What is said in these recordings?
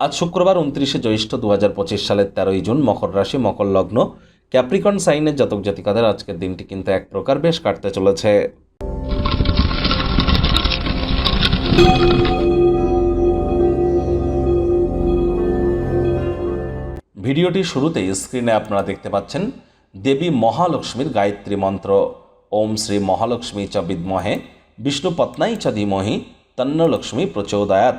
আজ শুক্রবার উনত্রিশে জ্যৈষ্ঠ দু হাজার পঁচিশ সালের তেরোই জুন মকর রাশি, মকর লগ্ন। ক্যাপ্রিকন সাইনের জাতক জাতিকাদের আজকের দিনটি কিন্তু এক প্রকার বেশ কাটতে চলেছে। ভিডিওটি শুরুতেই স্ক্রিনে আপনারা দেখতে পাচ্ছেন, দেবী মহালক্ষ্মীর গায়ত্রী মন্ত্র। ওম শ্রী মহালক্ষ্মী চ বিদ্মহে বিষ্ণুপত্নাই চ ধীমহি, তন্নলক্ষ্মী প্রচোদয়াত।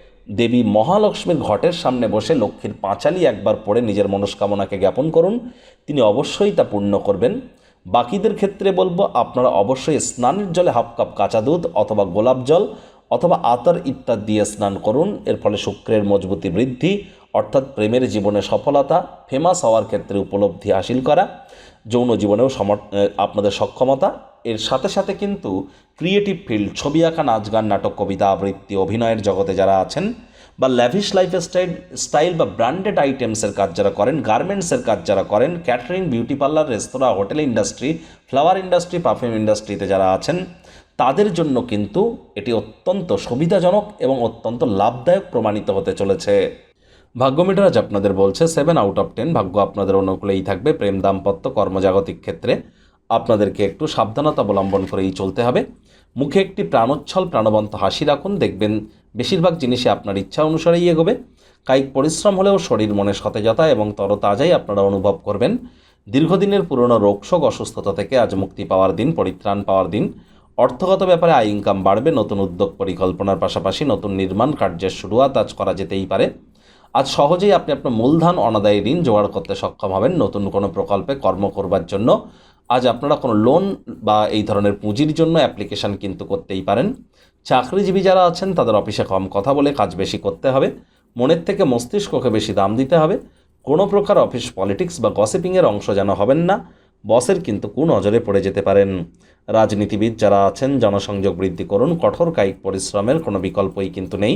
দেবী মহালক্ষ্মীর ঘটের সামনে বসে লক্ষ্মীর পাঁচালি একবার পড়ে নিজের মনস্কামনাকে জ্ঞাপন করুন। তিনি অবশ্যই তা পূর্ণ করবেন। বাকিদের ক্ষেত্রে বলব, আপনারা অবশ্যই স্নানের জলে হাফ কাপ কাঁচা দুধ অথবা গোলাপ জল অথবা আতর ইত্যাদি দিয়ে স্নান করুন। এর ফলে শুক্রের মজবুতি বৃদ্ধি অর্থাৎ প্রেমের জীবনে সফলতা ফেমাস হওয়ার ক্ষেত্রে উপলব্ধি হাসিল করা, যৌন জীবনেও সমর আপনাদের সক্ষমতা। এর সাথে সাথে কিন্তু ক্রিয়েটিভ ফিল্ড ছবি আঁকা, নাচ গান, নাটক, কবিতা আবৃত্তি, অভিনয়ের জগতে যারা আছেন বা ল্যাভিশ লাইফ স্টাইল স্টাইল বা ব্র্যান্ডেড আইটেমসের কাজ যারা করেন গার্মেন্টসের কাজ যারা করেন catering beauty parlour restaurant hotel industry flower industry perfume ইন্ডাস্ট্রিতে যারা আছেন, তাদের জন্য কিন্তু এটি অত্যন্ত সুবিধাজনক এবং অত্যন্ত লাভদায়ক প্রমাণিত হতে চলেছে। ভাগ্যমিটার আজ আপনাদের বলছে সেভেন আউট অফ টেন ভাগ্য আপনাদের অনুকূলেই থাকবে, প্রেম দাম্পত্য, কর্মজাগতিক ক্ষেত্রে আপনাদেরকে একটু সাবধানতা অবলম্বন করেই চলতে হবে। মুখে একটি প্রাণোচ্ছল, প্রাণবন্ত হাসি রাখুন, দেখবেন বেশিরভাগ জিনিসে আপনার ইচ্ছা অনুসারেই এগোবে। কায়িক পরিশ্রম হলেও শরীর মনে সতেজতা এবং তরতাজাই আপনারা অনুভব করবেন। দীর্ঘদিনের পুরনো রোগশোক অসুস্থতা থেকে আজ মুক্তি পাওয়ার দিন, পরিত্রাণ পাওয়ার দিন। অর্থগত ব্যাপারে আয় ইনকাম বাড়বে, নতুন উদ্যোগ, পরিকল্পনার পাশাপাশি নতুন নির্মাণ কার্যের শুরুয়াত আজ করা যেতেই পারে। আজ সহজেই আপনি আপনার মূলধন অনাদায়ী ঋণ জোগাড় করতে সক্ষম হবেন নতুন কোনো প্রকল্পে কর্ম করবার জন্য। আজ আপনারা কোনো লোন বা এই ধরনের পুঁজির জন্য অ্যাপ্লিকেশন কিন্তু করতেই পারেন। চাকরিজীবী যারা আছেন, তাদের অফিসে কম কথা বলে কাজ বেশি করতে হবে। মনের থেকে মস্তিষ্ককে বেশি দাম দিতে হবে। কোনো প্রকার অফিস পলিটিক্স বা গসিপিংয়ের অংশ যেন হবেন না। বসের কিন্তু কু নজরে পড়ে যেতে পারেন। রাজনীতিবিদ যারা আছেন, জনসংযোগ বৃদ্ধি করুন। কঠোর কায়িক পরিশ্রমের কোনো বিকল্পই কিন্তু নেই।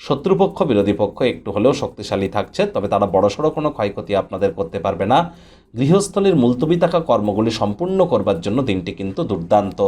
শত্রুপক্ষ, বিরোধী পক্ষ একটু হলেও শক্তিশালী থাকছে, তবে তারা বড়সড় কোনো ক্ষয়ক্ষতি আপনাদের করতে পারবে না। গৃহস্থলীর মুলতবি থাকা কর্মগুলি সম্পূর্ণ করবার জন্য দিনটি কিন্তু দুর্দান্ত।